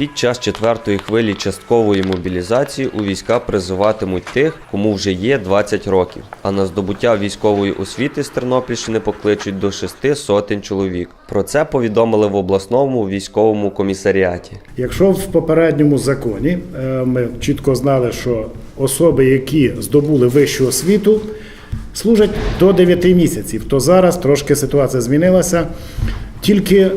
Під час четвертої хвилі часткової мобілізації у війська призиватимуть тих, кому вже є 20 років. А на здобуття військової освіти з Тернопільщини покличуть до шести сотень чоловік. Про це повідомили в обласному військовому комісаріаті. Якщо в попередньому законі е, ми чітко знали, що особи, які здобули вищу освіту, служать до 9 місяців, то зараз трошки ситуація змінилася. Тільки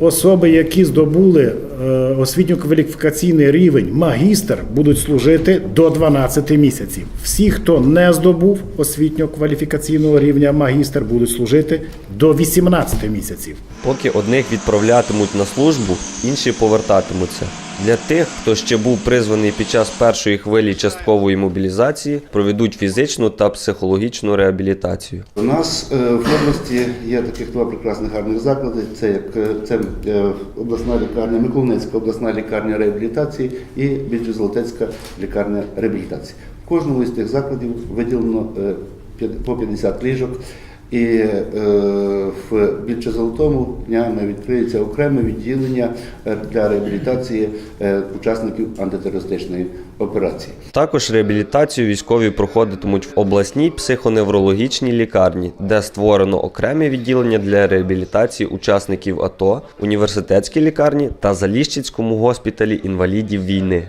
особи, які здобули е, освітньо-кваліфікаційний рівень магістр, будуть служити до 12 місяців. Всі, хто не здобув освітньо-кваліфікаційного рівня магістр, будуть служити до 18 місяців. Поки одних відправлятимуть на службу, інші повертатимуться. Для тих, хто ще був призваний під час першої хвилі часткової мобілізації, проведуть фізичну та психологічну реабілітацію. У нас е, в області є таких два прекрасних гарних заклади. Це як е, це е, обласна лікарня, Миколаївська обласна лікарня реабілітації і Біджозолотецька лікарня реабілітації. В кожному із тих закладів виділено по 50 ліжок. І е, в Більчозолотому днями відкриється окреме відділення е, для реабілітації е, учасників антитерористичної операції. Також реабілітацію військові проходитимуть в обласній психоневрологічній лікарні, де створено окреме відділення для реабілітації учасників АТО, університетській лікарні та Заліщицькому госпіталі інвалідів війни.